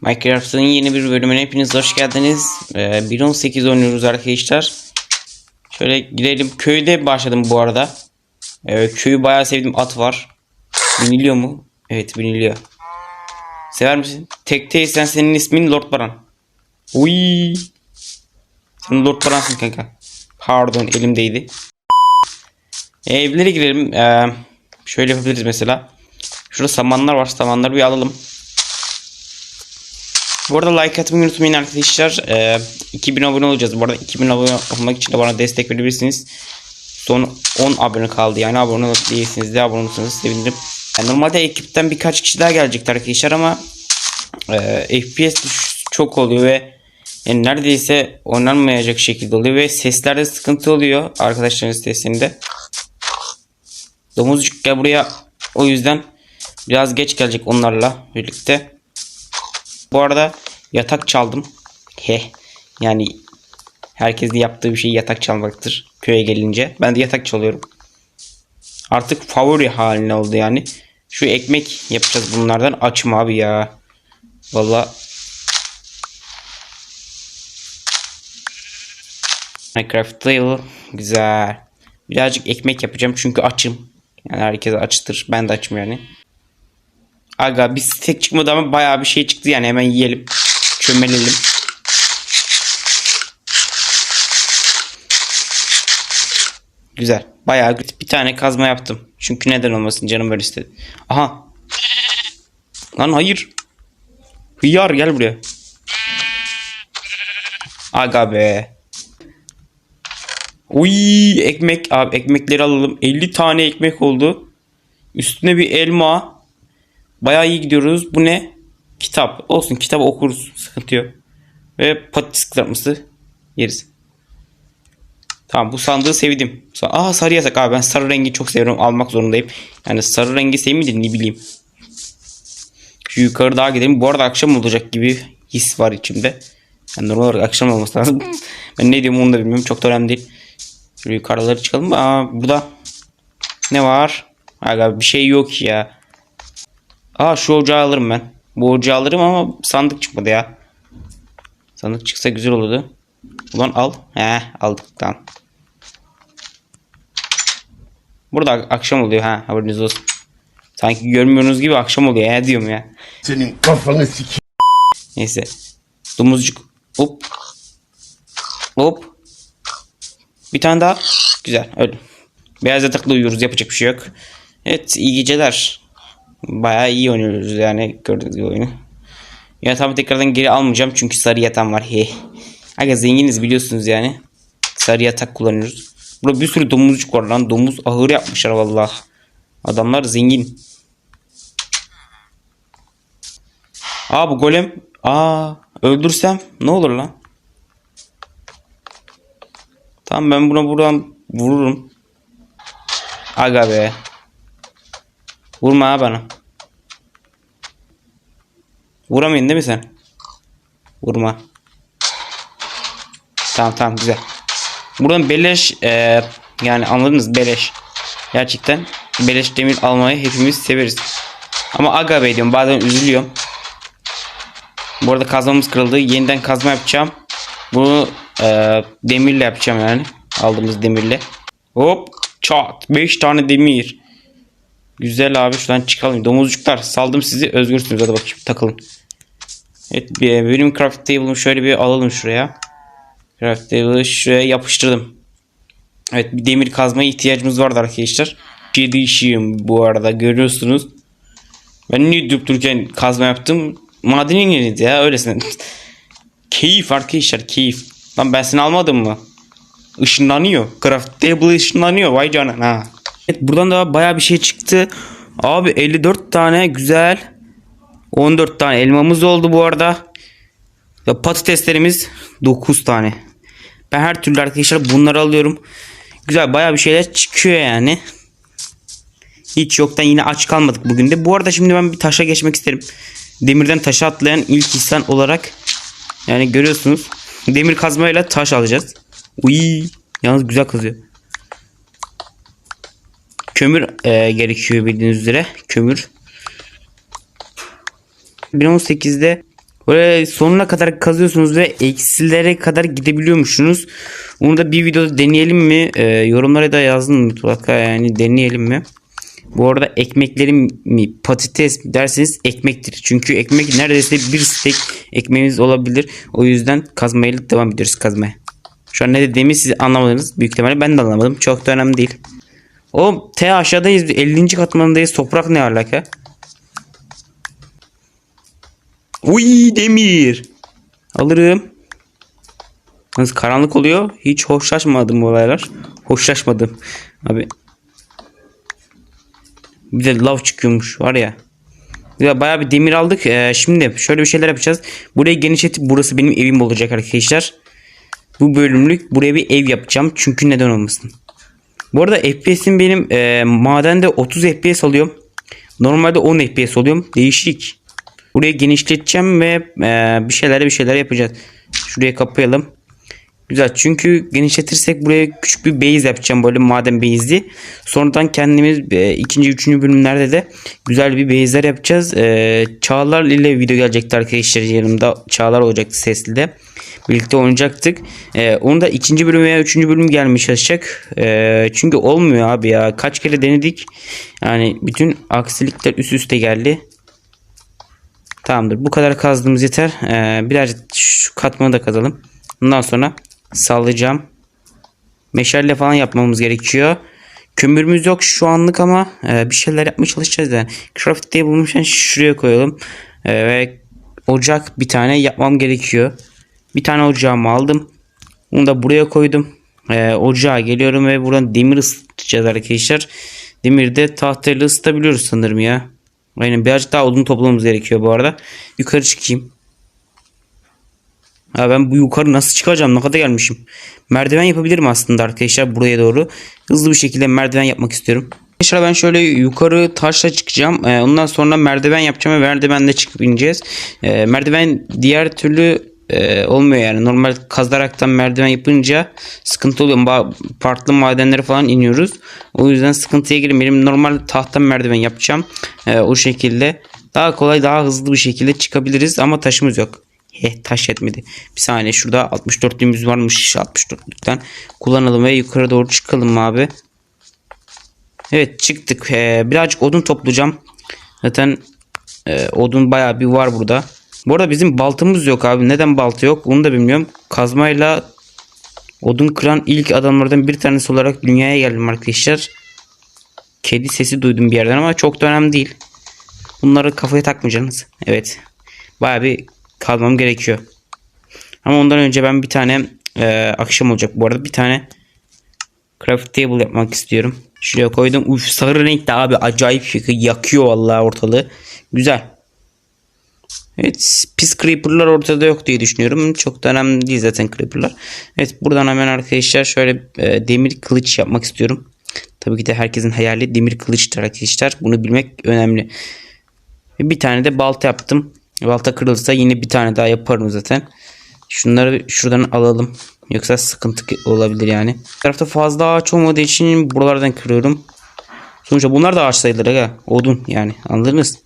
Minecraft'ın yeni bir bölümüne hepiniz hoş geldiniz. Ee, 1.18 oynuyoruz arkadaşlar. Şöyle gidelim. Köyde başladım bu arada. Ee, köyü bayağı sevdim. At var. Biniliyor mu? Evet biniliyor. Sever misin? Tekteysen senin ismin Lord Baran. Uy. Sen Lord Baran'sın kanka. Pardon elimdeydi. Ee, evlere girelim. Ee, şöyle yapabiliriz mesela. Şurada samanlar var. Samanları bir alalım. Bu arada like atmayı unutmayın arkadaşlar. Ee, 2000 abone olacağız. Bu arada 2000 abone olmak için de bana destek verebilirsiniz. Son 10 abone kaldı. Yani abone değilsiniz de abone olursanız sevinirim. Yani normalde ekipten birkaç kişi daha gelecekti arkadaşlar ama e, FPS çok oluyor ve yani neredeyse oynanmayacak şekilde oluyor ve seslerde sıkıntı oluyor arkadaşların sitesinde. Domuzcuk gel buraya. O yüzden biraz geç gelecek onlarla birlikte. Bu arada yatak çaldım. He. Yani herkesin yaptığı bir şey yatak çalmaktır köye gelince. Ben de yatak çalıyorum. Artık favori haline oldu yani. Şu ekmek yapacağız bunlardan. Açım abi ya. Valla Minecraft Tale güzel. Birazcık ekmek yapacağım çünkü açım. Yani herkes açtır. Ben de açım yani. Aga biz tek çıkmadı ama bayağı bir şey çıktı yani hemen yiyelim. Çömelelim. Güzel. Bayağı. Bir tane kazma yaptım. Çünkü neden olmasın canım böyle istedi. Aha. Lan hayır. Hıyar gel buraya. Aga be. Uy ekmek abi ekmekleri alalım. 50 tane ekmek oldu. Üstüne bir elma. Bayağı iyi gidiyoruz. Bu ne? Kitap. Olsun kitap okuruz. Sıkıntı yok. Ve patates kızartması yeriz. Tamam bu sandığı sevdim. Aa sarı yasak abi ben sarı rengi çok seviyorum almak zorundayım. Yani sarı rengi sevmeyince ne bileyim. Şu yukarı daha gidelim. Bu arada akşam olacak gibi his var içimde. Yani normal olarak akşam olması lazım. ben ne diyorum onu da bilmiyorum. Çok da önemli değil. Şöyle yukarıları çıkalım. Aa burada ne var? Aga bir şey yok ya. Aa şu ocağı alırım ben. Bu ocağı alırım ama sandık çıkmadı ya. Sandık çıksa güzel olurdu. Ulan al. He aldık tamam. Burada ak- akşam oluyor ha haberiniz olsun. Sanki görmüyorsunuz gibi akşam oluyor ya diyorum ya. Senin kafanı sik. Neyse. Domuzcuk. Hop. Hop. Bir tane daha. Güzel öyle. Beyaz yatakla uyuyoruz yapacak bir şey yok. Evet iyi geceler. Bayağı iyi oynuyoruz yani gördüğünüz gibi oyunu. Yatağımı tekrardan geri almayacağım çünkü sarı yatağım var. He. Aga zenginiz biliyorsunuz yani. Sarı yatak kullanıyoruz. Burada bir sürü domuzcuk var lan. Domuz ahır yapmışlar vallahi. Adamlar zengin. Aa bu golem. Aa öldürsem ne olur lan? Tamam ben buna buradan vururum. Aga be. Vurma ha bana. Vuramayın değil mi sen? Vurma. Tamam tamam güzel. Buradan beleş e, yani anladınız beleş. Gerçekten beleş demir almayı hepimiz severiz. Ama aga be diyorum bazen üzülüyorum. Bu arada kazmamız kırıldı. Yeniden kazma yapacağım. Bunu e, demirle yapacağım yani. Aldığımız demirle. Hop çat. 5 tane demir. Güzel abi şuradan çıkalım. Domuzcuklar saldım sizi. Özgürsünüz. Hadi bakayım takılın. Evet benim craft table'ımı şöyle bir alalım şuraya. Craft table'ı şuraya yapıştırdım. Evet bir demir kazmaya ihtiyacımız vardı arkadaşlar. Değişiyorum bu arada görüyorsunuz. Ben niye durup dururken kazma yaptım? Madeni yeniydi ya öylesine. keyif arkadaşlar keyif. Lan ben seni almadım mı? Işınlanıyor. Craft table ışınlanıyor. Vay canına. Ha. Evet buradan da baya bir şey çıktı. Abi 54 tane güzel. 14 tane elmamız oldu bu arada. Ve patateslerimiz 9 tane. Ben her türlü arkadaşlar bunları alıyorum. Güzel baya bir şeyler çıkıyor yani. Hiç yoktan yine aç kalmadık bugün de. Bu arada şimdi ben bir taşa geçmek isterim. Demirden taşa atlayan ilk insan olarak yani görüyorsunuz. Demir kazmayla taş alacağız. Uy, yalnız güzel kazıyor. Kömür e, gerekiyor bildiğiniz üzere. Kömür. 1.18'de Böyle sonuna kadar kazıyorsunuz ve eksilere kadar gidebiliyormuşsunuz. Onu da bir videoda deneyelim mi? Ee, yorumlara da yazın mutlaka yani deneyelim mi? Bu arada ekmeklerim mi patates mi derseniz ekmektir. Çünkü ekmek neredeyse bir stek ekmeğimiz olabilir. O yüzden kazmayla devam ediyoruz kazmaya. Şu an ne dediğimi siz anlamadınız. Büyük ihtimalle ben de anlamadım. Çok da önemli değil. O T aşağıdayız. 50. katmanındayız. Toprak ne alaka? Uy demir. Alırım. Nasıl karanlık oluyor? Hiç hoşlaşmadım bu olaylar. Hoşlaşmadım. Abi. Bir de lav çıkıyormuş var ya. Ya bayağı bir demir aldık. Ee, şimdi şöyle bir şeyler yapacağız. Burayı genişletip burası benim evim olacak arkadaşlar. Bu bölümlük buraya bir ev yapacağım. Çünkü neden olmasın. Bu arada FPS'im benim e, madende 30 FPS alıyorum. Normalde 10 FPS oluyorum. Değişik. Burayı genişleteceğim ve e, bir şeyler bir şeyler yapacağız. Şuraya kapayalım. Güzel çünkü genişletirsek buraya küçük bir base yapacağım böyle maden base'i. Sonradan kendimiz e, ikinci üçüncü bölümlerde de güzel bir base'ler yapacağız. E, Çağlar ile video gelecekti arkadaşlar yanımda. Çağlar olacaktı sesli de. Birlikte oynayacaktık. E, onu da ikinci bölüm veya üçüncü bölüm gelmiş çalışacak. E, çünkü olmuyor abi ya. Kaç kere denedik. Yani bütün aksilikler üst üste geldi. Tamamdır. Bu kadar kazdığımız yeter. Ee, birazcık şu katmanı da kazalım. Bundan sonra sallayacağım. Meşale falan yapmamız gerekiyor. Kömürümüz yok şu anlık ama e, bir şeyler yapmaya çalışacağız yani. Craft table'ımı şu an şuraya koyalım. E, ve ocak bir tane yapmam gerekiyor. Bir tane ocağımı aldım. Bunu da buraya koydum. E, ocağa geliyorum ve buradan demir ısıtacağız arkadaşlar. Demiri de tahtayla ısıtabiliyoruz sanırım ya. Aynen birazcık daha odun toplamamız gerekiyor bu arada. Yukarı çıkayım. Ha ben bu yukarı nasıl çıkacağım? Ne kadar gelmişim. Merdiven yapabilirim aslında arkadaşlar buraya doğru. Hızlı bir şekilde merdiven yapmak istiyorum. Arkadaşlar ben şöyle yukarı taşla çıkacağım. Ee, ondan sonra merdiven yapacağım ve merdivenle çıkıp ineceğiz. Ee, merdiven diğer türlü e, olmuyor yani. Normal kazaraktan merdiven yapınca sıkıntı oluyor. Ba- farklı madenlere falan iniyoruz. O yüzden sıkıntıya girmeyelim. Normal tahta merdiven yapacağım. Ee, o şekilde daha kolay daha hızlı bir şekilde çıkabiliriz ama taşımız yok. Heh taş yetmedi. Bir saniye şurada 64'lüğümüz varmış. 64'lükten kullanalım ve yukarı doğru çıkalım abi. Evet çıktık. Ee, birazcık odun toplayacağım. Zaten e, odun bayağı bir var burada. Bu arada bizim baltamız yok abi. Neden balta yok onu da bilmiyorum. Kazmayla odun kıran ilk adamlardan bir tanesi olarak dünyaya geldim arkadaşlar. Kedi sesi duydum bir yerden ama çok da önemli değil. Bunları kafaya takmayacaksınız. Evet. Bayağı bir kalmam gerekiyor. Ama ondan önce ben bir tane e, akşam olacak bu arada bir tane craft table yapmak istiyorum. Şuraya koydum. Uf sarı renkte abi acayip şıkı yakıyor vallahi ortalığı. Güzel. Evet pis creeper'lar ortada yok diye düşünüyorum. Çok da önemli değil zaten creeper'lar. Evet buradan hemen arkadaşlar şöyle e, demir kılıç yapmak istiyorum. Tabii ki de herkesin hayali demir kılıçtır arkadaşlar. Bunu bilmek önemli. Bir tane de balta yaptım. Balta kırılırsa yine bir tane daha yaparım zaten. Şunları şuradan alalım. Yoksa sıkıntı olabilir yani. Bu tarafta fazla ağaç olmadığı için buralardan kırıyorum. Sonuçta bunlar da ağaç sayılır aga. Odun yani anladınız.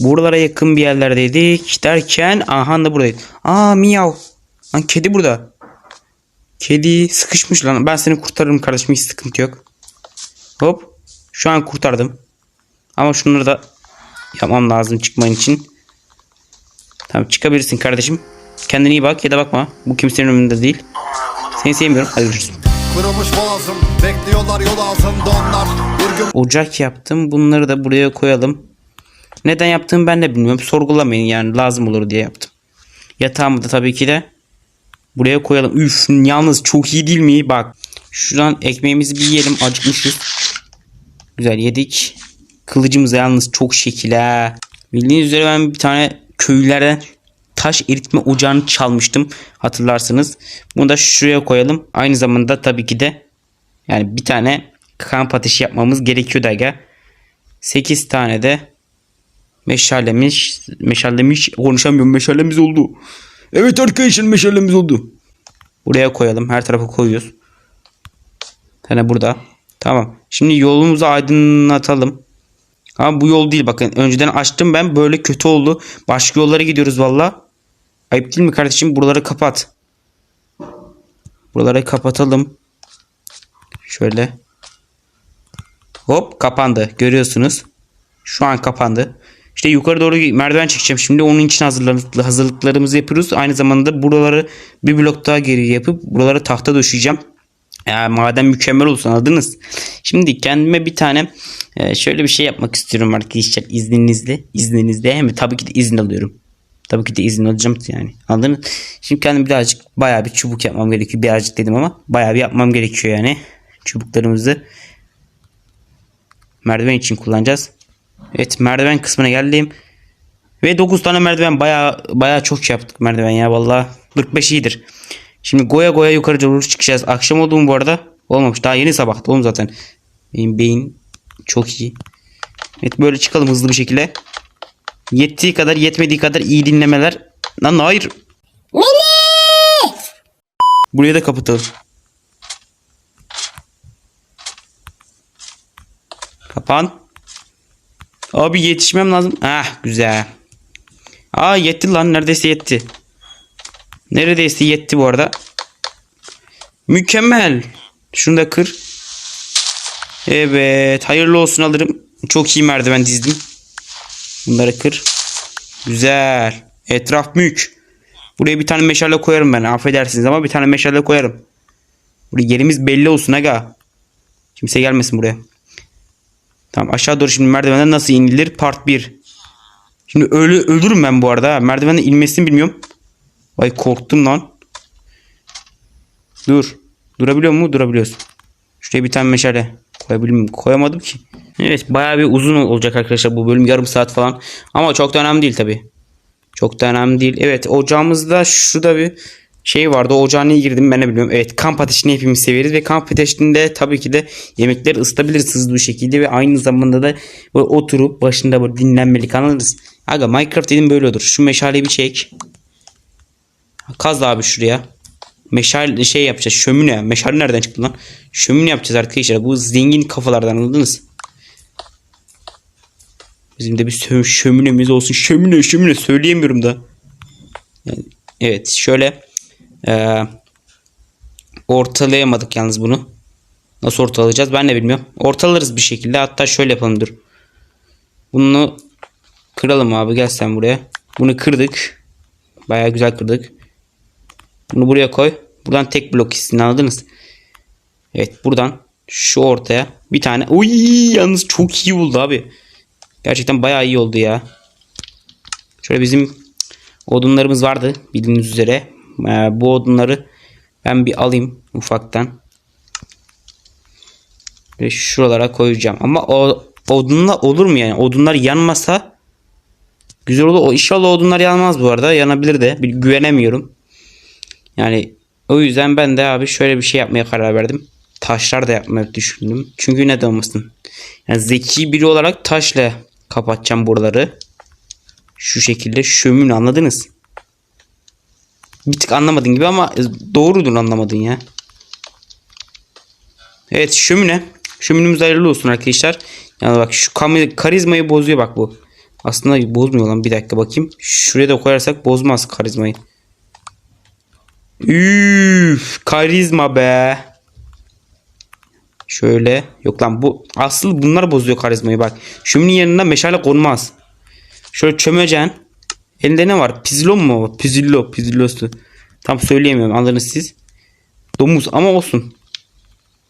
Buralara yakın bir yerlerdeydik derken aha da buradayız. Aa miyav. Lan kedi burada. Kedi sıkışmış lan. Ben seni kurtarırım kardeşim hiç sıkıntı yok. Hop. Şu an kurtardım. Ama şunları da yapmam lazım çıkman için. Tamam çıkabilirsin kardeşim. Kendine iyi bak ya da bakma. Bu kimsenin önünde değil. Seni sevmiyorum. Hadi görüşürüz. Kırılmış boğazım Bekliyorlar yol altında onlar Bir gün Ocak yaptım. Bunları da buraya koyalım. Neden yaptığımı ben de bilmiyorum. Sorgulamayın yani lazım olur diye yaptım. Yatağımı da tabii ki de buraya koyalım. Üf yalnız çok iyi değil mi? Bak şuradan ekmeğimizi bir yiyelim acıkmışız. Güzel yedik. Kılıcımız yalnız çok şekil ha. Bildiğiniz üzere ben bir tane köylülerden taş eritme ocağını çalmıştım. Hatırlarsınız. Bunu da şuraya koyalım. Aynı zamanda tabii ki de yani bir tane kamp ateşi yapmamız gerekiyor da aga. 8 tane de Meşalemiz, meşalemiz konuşamıyorum meşalemiz oldu. Evet arkadaşlar meşalemiz oldu. Buraya koyalım. Her tarafa koyuyoruz. Tane burada. Tamam. Şimdi yolumuzu aydınlatalım. Ama bu yol değil bakın. Önceden açtım ben. Böyle kötü oldu. Başka yollara gidiyoruz valla. Ayıp değil mi kardeşim? Buraları kapat. Buraları kapatalım. Şöyle. Hop kapandı. Görüyorsunuz. Şu an kapandı. İşte yukarı doğru merdiven çekeceğim. Şimdi onun için hazırlık, hazırlıklarımızı yapıyoruz. Aynı zamanda buraları bir blok daha geri yapıp buraları tahta döşeyeceğim. Ya madem mükemmel olsun anladınız. Şimdi kendime bir tane e, şöyle bir şey yapmak istiyorum arkadaşlar izninizle. İzninizle hem tabii ki de izin alıyorum. Tabii ki de izin alacağım yani. Anladınız? Şimdi kendim birazcık bayağı bir çubuk yapmam gerekiyor. Birazcık dedim ama bayağı bir yapmam gerekiyor yani. Çubuklarımızı merdiven için kullanacağız. Evet merdiven kısmına geldim. Ve 9 tane merdiven baya baya çok yaptık merdiven ya valla 45 iyidir. Şimdi goya goya yukarı doğru çıkacağız. Akşam oldu mu bu arada? Olmamış. Daha yeni sabah oğlum zaten. Benim beyin çok iyi. Evet böyle çıkalım hızlı bir şekilde. Yettiği kadar yetmediği kadar iyi dinlemeler. Lan hayır. Burayı da kapatalım. Kapan. Abi yetişmem lazım. Ah güzel. Aa yetti lan neredeyse yetti. Neredeyse yetti bu arada. Mükemmel. Şunu da kır. Evet hayırlı olsun alırım. Çok iyi merdiven dizdim. Bunları kır. Güzel. Etraf mük. Buraya bir tane meşale koyarım ben. Affedersiniz ama bir tane meşale koyarım. Buraya yerimiz belli olsun aga. Kimse gelmesin buraya. Tamam aşağı doğru şimdi merdivenden nasıl inilir? Part 1. Şimdi ölü öldürürüm ben bu arada. ha. Merdivenden inmesini bilmiyorum. Vay korktum lan. Dur. Durabiliyor mu? Durabiliyoruz. Şuraya bir tane meşale koyabilir miyim? Koyamadım ki. Evet bayağı bir uzun olacak arkadaşlar bu bölüm. Yarım saat falan. Ama çok da önemli değil tabi. Çok da önemli değil. Evet ocağımızda şurada bir şey vardı. Ocağa niye girdim ben de bilmiyorum. Evet kamp ateşini hepimiz severiz. Ve kamp ateşinde tabii ki de yemekleri ısıtabiliriz hızlı bir şekilde. Ve aynı zamanda da böyle oturup başında böyle dinlenmelik anlarız. Aga Minecraft dedim böyle olur. Şu meşaleyi bir çek. Kaz abi şuraya. Meşale şey yapacağız. Şömine. Meşale nereden çıktı lan? Şömine yapacağız arkadaşlar. Bu zengin kafalardan anladınız. Bizim de bir şöminemiz olsun. Şömine şömine söyleyemiyorum da. Yani, evet şöyle eee, ortalayamadık yalnız bunu. Nasıl ortalayacağız ben de bilmiyorum. Ortalarız bir şekilde. Hatta şöyle yapalım dur. Bunu kıralım abi gel sen buraya. Bunu kırdık. Baya güzel kırdık. Bunu buraya koy. Buradan tek blok hissini anladınız. Evet buradan şu ortaya bir tane. Uy yalnız çok iyi oldu abi. Gerçekten bayağı iyi oldu ya. Şöyle bizim odunlarımız vardı bildiğiniz üzere. Ee, bu odunları ben bir alayım ufaktan. Ve şuralara koyacağım. Ama o odunla olur mu yani? Odunlar yanmasa güzel olur. O inşallah odunlar yanmaz bu arada. Yanabilir de. Bir güvenemiyorum. Yani o yüzden ben de abi şöyle bir şey yapmaya karar verdim. Taşlar da yapmayı düşündüm. Çünkü neden olmasın? Yani zeki biri olarak taşla kapatacağım buraları. Şu şekilde şömün anladınız. Bir tık anlamadın gibi ama doğrudur anlamadın ya. Evet şömine. Şöminimiz hayırlı olsun arkadaşlar. Yani bak şu karizmayı bozuyor bak bu. Aslında bozmuyor lan bir dakika bakayım. Şuraya da koyarsak bozmaz karizmayı. Üf, karizma be. Şöyle. Yok lan bu asıl bunlar bozuyor karizmayı bak. Şöminin yanına meşale konmaz. Şöyle çömeceksin. Elinde ne var? Pizlon mu? Pizillo. Pizillosu. Tam söyleyemiyorum anladınız siz. Domuz ama olsun.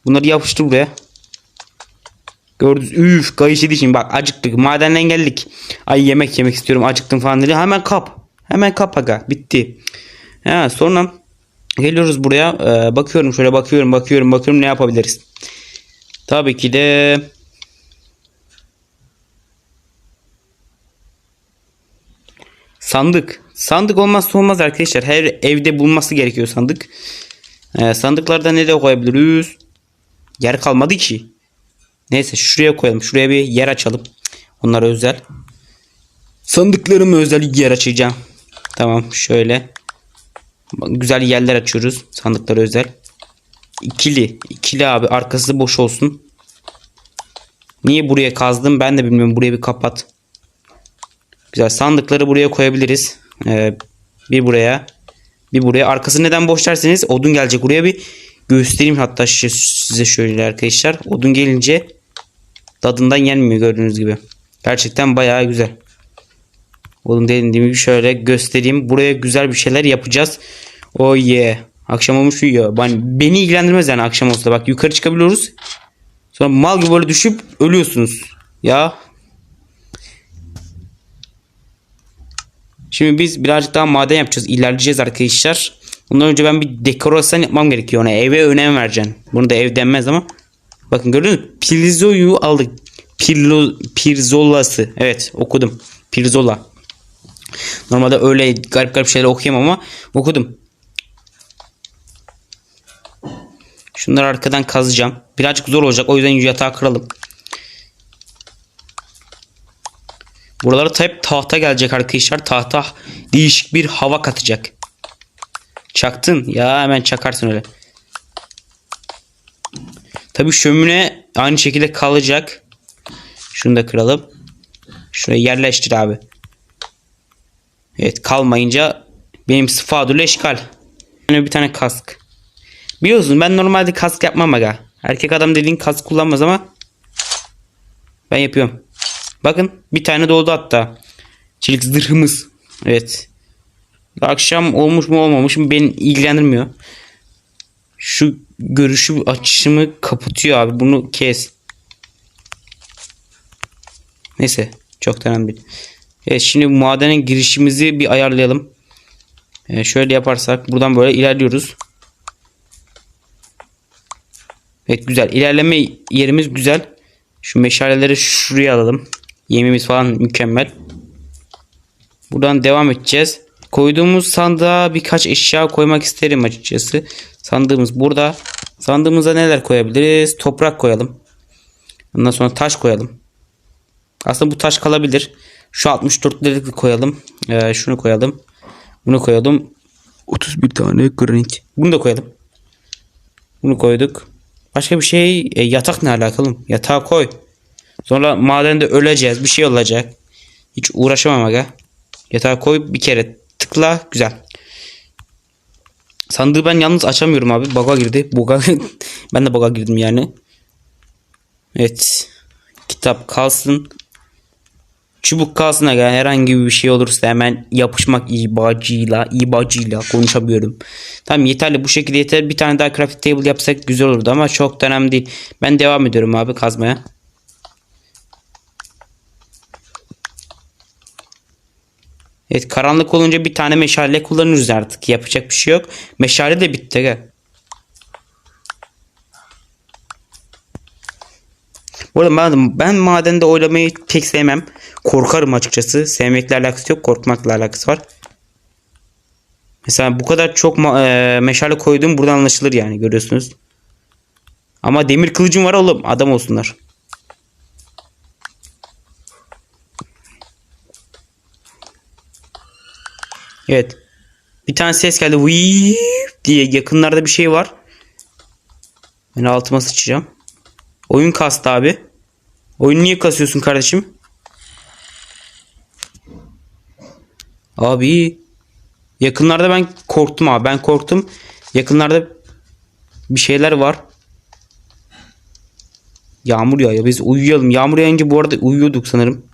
Bunları yapıştır buraya. Gördünüz. Üf kayış şimdi bak acıktık. Madenden geldik. Ay yemek yemek istiyorum acıktım falan dedi. Hemen kap. Hemen kap aga. Bitti. Ha, sonra geliyoruz buraya. Ee, bakıyorum şöyle bakıyorum bakıyorum bakıyorum ne yapabiliriz. Tabii ki de sandık. Sandık olmazsa olmaz arkadaşlar. Her evde bulunması gerekiyor sandık. Ee, sandıklarda ne de koyabiliriz? Yer kalmadı ki. Neyse şuraya koyalım. Şuraya bir yer açalım. Onlara özel. Sandıklarımı özel yer açacağım. Tamam şöyle. Güzel yerler açıyoruz. Sandıkları özel. İkili. ikili abi. Arkası boş olsun. Niye buraya kazdım ben de bilmiyorum. Buraya bir kapat. Güzel. Sandıkları buraya koyabiliriz. Ee, bir buraya. Bir buraya. Arkası neden boş derseniz odun gelecek. Buraya bir göstereyim hatta size şöyle arkadaşlar. Odun gelince tadından yenmiyor gördüğünüz gibi. Gerçekten bayağı güzel. Oğlum dediğim gibi şöyle göstereyim. Buraya güzel bir şeyler yapacağız. Oh yeah. Akşam olmuş uyuyor. Ben, beni ilgilendirmez yani akşam olsa. Bak yukarı çıkabiliyoruz. Sonra mal gibi böyle düşüp ölüyorsunuz. Ya. Şimdi biz birazcık daha maden yapacağız. İlerleyeceğiz arkadaşlar. Ondan önce ben bir dekorasyon yapmam gerekiyor ona. Eve önem vereceksin. Bunu da ev denmez ama. Bakın gördünüz mü? Pirzoyu aldık. Pirlo, pirzolası. Evet okudum. Pirzola. Normalde öyle garip garip şeyler okuyamam ama okudum. Şunları arkadan kazacağım. Birazcık zor olacak. O yüzden yatağı kıralım. Buralara hep tahta gelecek arkadaşlar. Tahta değişik bir hava katacak. Çaktın. Ya hemen çakarsın öyle. Tabii şömine aynı şekilde kalacak. Şunu da kıralım. Şuraya yerleştir abi. Evet kalmayınca benim sıfadül eşkal. Yani bir tane kask. Biliyorsun ben normalde kask yapmam aga. Erkek adam dediğin kask kullanmaz ama ben yapıyorum. Bakın bir tane doğdu hatta. Çelik zırhımız. Evet. Akşam olmuş mu olmamış mı beni ilgilendirmiyor. Şu görüşü açışımı kapatıyor abi. Bunu kes. Neyse. Çok önemli değil. Evet şimdi madenin girişimizi bir ayarlayalım. Ee, şöyle yaparsak buradan böyle ilerliyoruz. Evet güzel. İlerleme yerimiz güzel. Şu meşaleleri şuraya alalım. Yemimiz falan mükemmel. Buradan devam edeceğiz. Koyduğumuz sandığa birkaç eşya koymak isterim açıkçası. Sandığımız burada. Sandığımıza neler koyabiliriz? Toprak koyalım. Ondan sonra taş koyalım. Aslında bu taş kalabilir. Şu 64'leri koyalım. Ee, şunu koyalım. Bunu koyalım. 31 tane granit. Bunu da koyalım. Bunu koyduk. Başka bir şey e, yatak ne alakalı? Yatağı koy. Sonra madende öleceğiz. Bir şey olacak. Hiç uğraşamam aga. Yatağı koy bir kere tıkla. Güzel. Sandığı ben yalnız açamıyorum abi. Bug'a girdi. Bug'a ben de bug'a girdim yani. Evet. Kitap kalsın. Çubuk kalsın aga. Herhangi bir şey olursa hemen yapışmak ibacıyla, ibacıyla konuşamıyorum. Tamam yeterli. Bu şekilde yeter. Bir tane daha crafting table yapsak güzel olurdu ama çok önemli değil. Ben devam ediyorum abi kazmaya. Evet karanlık olunca bir tane meşale kullanırız artık. Yapacak bir şey yok. Meşale de bitti. Aga. Bu arada ben, ben madende oylamayı pek sevmem. Korkarım açıkçası. Sevmekle alakası yok. Korkmakla alakası var. Mesela bu kadar çok e, meşale koyduğum buradan anlaşılır yani görüyorsunuz. Ama demir kılıcım var oğlum. Adam olsunlar. Evet. Bir tane ses geldi. Vii diye yakınlarda bir şey var. Ben altıma sıçacağım. Oyun kastı abi. Oyun niye kasıyorsun kardeşim? Abi yakınlarda ben korktum abi. Ben korktum. Yakınlarda bir şeyler var. Yağmur yağıyor. Biz uyuyalım. Yağmur yağınca bu arada uyuyorduk sanırım.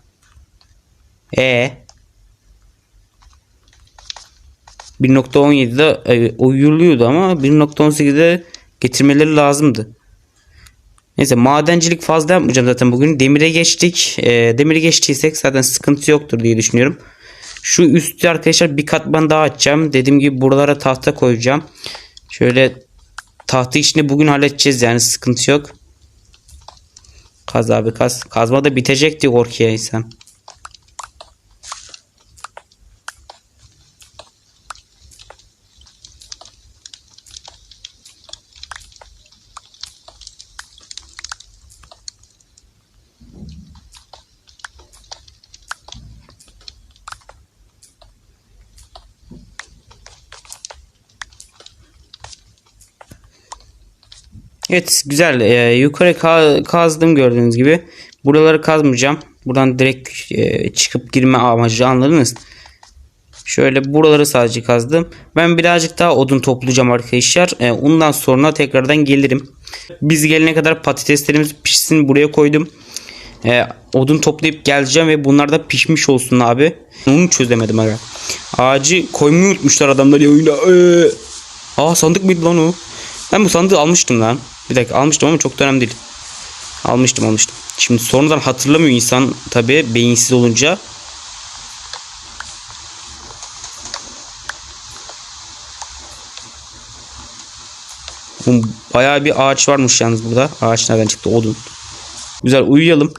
E 1.17'de e, uyuluyordu ama 1.18'de getirmeleri lazımdı. Neyse madencilik fazla yapmayacağım zaten bugün. Demire geçtik. E, demire geçtiysek zaten sıkıntı yoktur diye düşünüyorum. Şu üstü arkadaşlar bir katman daha açacağım. Dediğim gibi buralara tahta koyacağım. Şöyle tahta işini bugün halledeceğiz yani sıkıntı yok. Kaz abi kaz. Kazma da bitecek diye korkuyor Evet güzel. Ee, yukarı ka- kazdım gördüğünüz gibi. Buraları kazmayacağım. Buradan direkt e, çıkıp girme amacı anladınız. Şöyle buraları sadece kazdım. Ben birazcık daha odun toplayacağım arkadaşlar. Ee, ondan sonra tekrardan gelirim. Biz gelene kadar patateslerimiz pişsin buraya koydum. Ee, odun toplayıp geleceğim ve bunlar da pişmiş olsun abi. Onu çözemedim aga. Ağacı koymayı unutmuşlar adamlar ya. Ee, aa sandık mıydı lan o? Ben bu sandığı almıştım lan. Bir dakika almıştım ama çok da önemli değil. Almıştım almıştım. Şimdi sonradan hatırlamıyor insan tabi beyinsiz olunca. Bayağı bir ağaç varmış yalnız burada. Ağaç nereden çıktı? Odun. Güzel uyuyalım.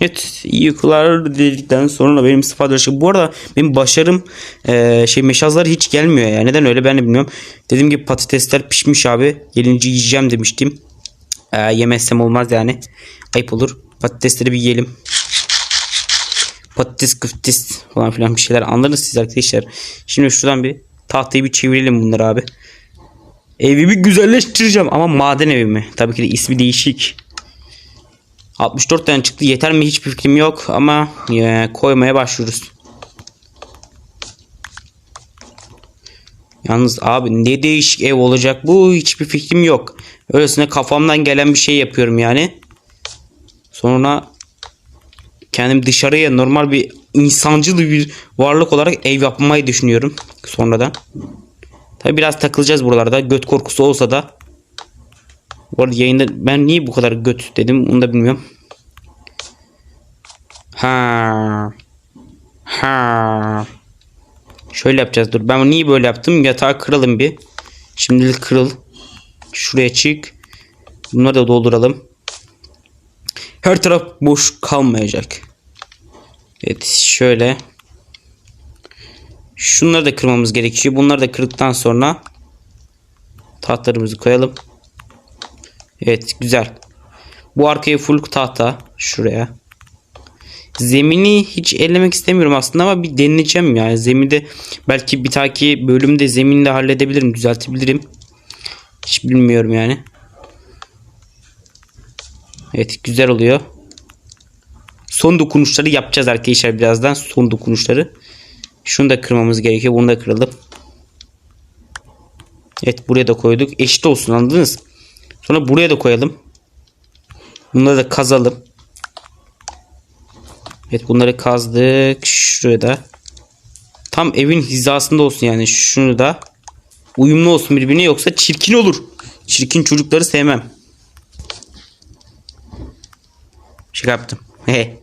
Evet iyi dedikten sonra benim sıfat dışı. Bu arada benim başarım eee, şey meşazlar hiç gelmiyor ya. Neden öyle ben de bilmiyorum. Dediğim gibi patatesler pişmiş abi. Gelince yiyeceğim demiştim. Eee, yemezsem olmaz yani. Ayıp olur. Patatesleri bir yiyelim. Patates kıftis falan filan bir şeyler anladınız siz arkadaşlar. Şimdi şuradan bir tahtayı bir çevirelim bunları abi. Evimi güzelleştireceğim ama maden evimi. Tabii ki de ismi değişik. 64 tane çıktı. Yeter mi hiçbir fikrim yok ama e, koymaya başlıyoruz. Yalnız abi ne değişik ev olacak bu hiçbir fikrim yok. Öylesine kafamdan gelen bir şey yapıyorum yani. Sonra kendim dışarıya normal bir insancıl bir varlık olarak ev yapmayı düşünüyorum sonradan. Tabi biraz takılacağız buralarda. Göt korkusu olsa da. Bu arada yayında ben niye bu kadar göt dedim onu da bilmiyorum. Ha. Ha. Şöyle yapacağız dur. Ben niye böyle yaptım? Yatağı kıralım bir. Şimdilik kırıl. Şuraya çık. Bunları da dolduralım. Her taraf boş kalmayacak. Evet şöyle. Şunları da kırmamız gerekiyor. Bunları da kırdıktan sonra tahtlarımızı koyalım. Evet güzel. Bu arkaya full tahta. Şuraya. Zemini hiç ellemek istemiyorum aslında ama bir deneyeceğim ya. Zeminde belki bir dahaki bölümde zeminle halledebilirim. Düzeltebilirim. Hiç bilmiyorum yani. Evet güzel oluyor. Son dokunuşları yapacağız arkadaşlar birazdan. Son dokunuşları. Şunu da kırmamız gerekiyor. Bunu da kıralım. Evet buraya da koyduk. Eşit olsun anladınız. Sonra buraya da koyalım. Bunları da kazalım. Evet bunları kazdık. Şuraya da. Tam evin hizasında olsun yani. Şunu da. Uyumlu olsun birbirine yoksa çirkin olur. Çirkin çocukları sevmem. Şaka yaptım. He.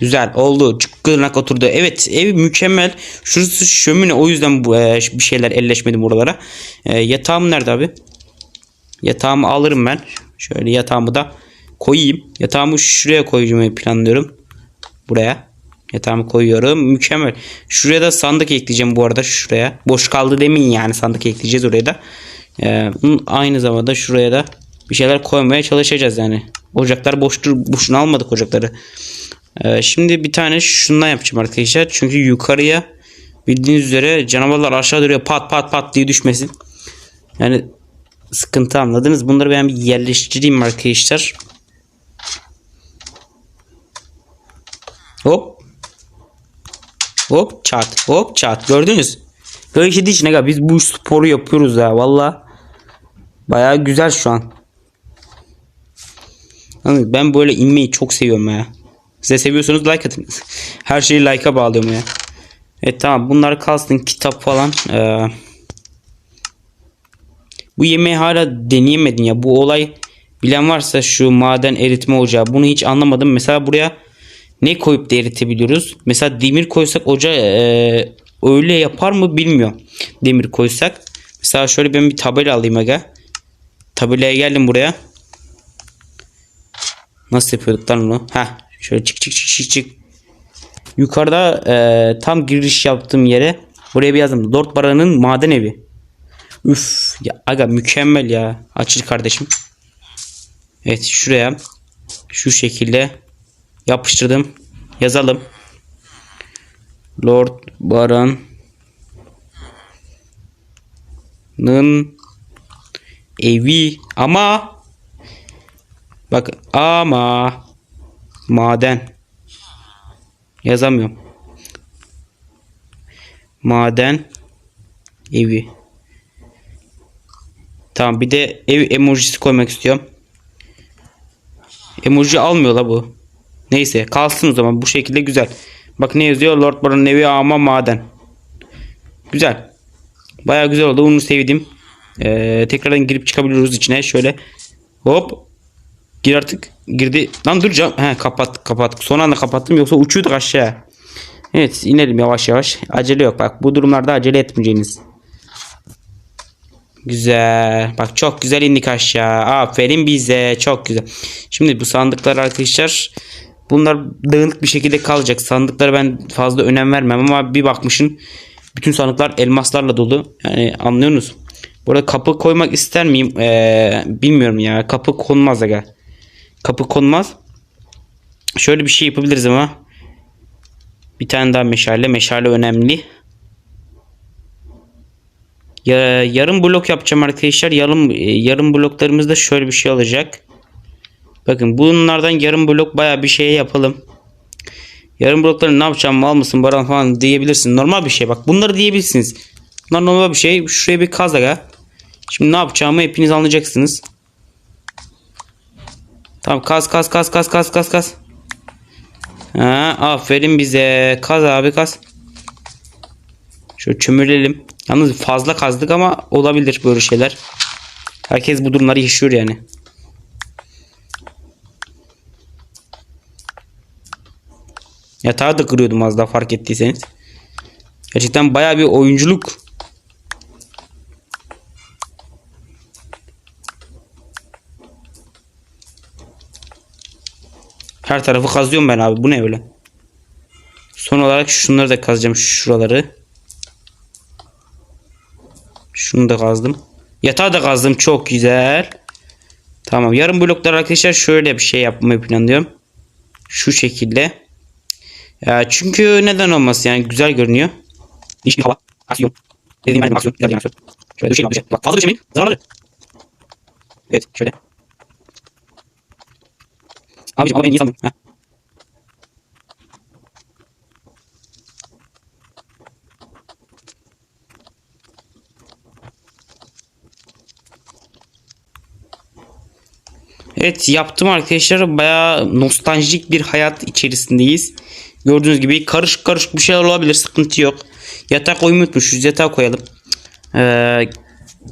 Güzel oldu. Çıkkınak oturdu. Evet ev mükemmel. Şurası şömine o yüzden bu e, bir şeyler elleşmedim buralara. E, yatağım nerede abi? Yatağımı alırım ben. Şöyle yatağımı da koyayım. Yatağımı şuraya koymayı planlıyorum. Buraya. Yatağımı koyuyorum. Mükemmel. Şuraya da sandık ekleyeceğim bu arada. Şuraya. Boş kaldı demeyin yani sandık ekleyeceğiz oraya da. Ee, aynı zamanda şuraya da bir şeyler koymaya çalışacağız yani. Ocaklar boştur. Boşuna almadık ocakları. Ee, şimdi bir tane şundan yapacağım arkadaşlar. Çünkü yukarıya bildiğiniz üzere canavarlar aşağı duruyor pat pat pat diye düşmesin. Yani sıkıntı anladınız. Bunları ben bir yerleştireyim arkadaşlar. Hop. Hop çat. Hop çat. Gördünüz. Böyle şey değil ne biz bu sporu yapıyoruz ya valla. Baya güzel şu an. Ben böyle inmeyi çok seviyorum ya. Siz de seviyorsanız like atın. Her şeyi like'a bağlıyorum ya. Evet tamam bunlar kalsın kitap falan. Ee, bu yemeği hala deneyemedim ya. Bu olay bilen varsa şu maden eritme ocağı. Bunu hiç anlamadım. Mesela buraya ne koyup da eritebiliyoruz? Mesela demir koysak ocağı ee, öyle yapar mı bilmiyorum. Demir koysak. Mesela şöyle ben bir tabela alayım aga. Tabelaya geldim buraya. Nasıl yapıyorduk lan onu? Heh. Şöyle çık çık çık çık çık. Yukarıda e, tam giriş yaptığım yere buraya bir yazdım. Lord Baran'ın maden evi. Üf ya aga mükemmel ya. Açıl kardeşim. Evet şuraya şu şekilde yapıştırdım. Yazalım. Lord Baran'ın evi ama bak ama maden yazamıyorum. Maden evi. Tamam bir de ev emojisi koymak istiyorum. Emoji almıyor la bu. Neyse kalsın o zaman bu şekilde güzel. Bak ne yazıyor Lord Baron'un evi ama maden. Güzel. Baya güzel oldu onu sevdim. Ee, tekrardan girip çıkabiliyoruz içine şöyle. Hop. Gir artık. Girdi. Lan dur canım. He kapat kapat. Son anda kapattım yoksa uçuyorduk aşağı. Evet inelim yavaş yavaş. Acele yok bak bu durumlarda acele etmeyeceğiniz. Güzel. Bak çok güzel indik aşağı. Aferin bize. Çok güzel. Şimdi bu sandıklar arkadaşlar bunlar dağınık bir şekilde kalacak. Sandıklara ben fazla önem vermem ama bir bakmışın bütün sandıklar elmaslarla dolu. Yani anlıyorsunuz. Burada kapı koymak ister miyim? Ee, bilmiyorum ya. Kapı konmaz aga. Kapı konmaz. Şöyle bir şey yapabiliriz ama. Bir tane daha meşale. Meşale önemli. Ya, yarım blok yapacağım arkadaşlar. Yarım e, yarım bloklarımızda şöyle bir şey olacak. Bakın bunlardan yarım blok baya bir şey yapalım. Yarım blokları ne yapacağım mal mısın Baran falan diyebilirsin. Normal bir şey bak. Bunları diyebilirsiniz. Bunlar normal bir şey. Şuraya bir kaz aga. Şimdi ne yapacağımı hepiniz anlayacaksınız. Tamam kaz kaz kaz kaz kaz kaz kaz. Ha, aferin bize. Kaz abi kaz. Şöyle çömürelim. Yalnız fazla kazdık ama olabilir böyle şeyler. Herkes bu durumları yaşıyor yani. Yatağı da kırıyordum az daha fark ettiyseniz. Gerçekten baya bir oyunculuk. Her tarafı kazıyorum ben abi. Bu ne öyle? Son olarak şunları da kazacağım. Şuraları. Şunu da kazdım. Yatağı da kazdım. Çok güzel. Tamam. Yarım bloklar arkadaşlar şöyle bir şey yapmayı planlıyorum. Şu şekilde. Ya çünkü neden olmasın yani güzel görünüyor. Hiçbir hava. Aksiyon. Dediğim yani aksiyon. Güzel bir aksiyon. Şöyle düşelim abi. Bak fazla düşemeyin. Zararlı. Evet şöyle. Abiciğim ama ben iyi sandım. Heh. Evet yaptım arkadaşlar. Baya nostaljik bir hayat içerisindeyiz. Gördüğünüz gibi karışık karışık bir şeyler olabilir. Sıkıntı yok. Yatak koymayı unutmuşuz. Yatağı koyalım. Ee,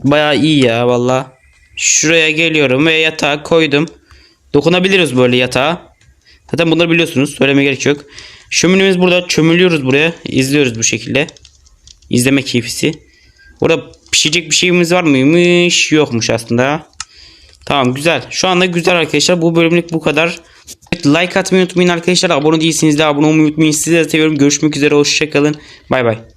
baya iyi ya valla. Şuraya geliyorum ve yatağı koydum. Dokunabiliriz böyle yatağa. Zaten bunları biliyorsunuz. Söylemeye gerek yok. Şöminemiz burada. Çömülüyoruz buraya. İzliyoruz bu şekilde. İzleme keyfisi. Burada pişecek bir şeyimiz var mıymış? Yokmuş aslında. Tamam güzel. Şu anda güzel arkadaşlar. Bu bölümlük bu kadar. Like atmayı unutmayın arkadaşlar. Abone değilseniz de abone olmayı unutmayın. Sizi de seviyorum. Görüşmek üzere. Hoşçakalın. Bay bay.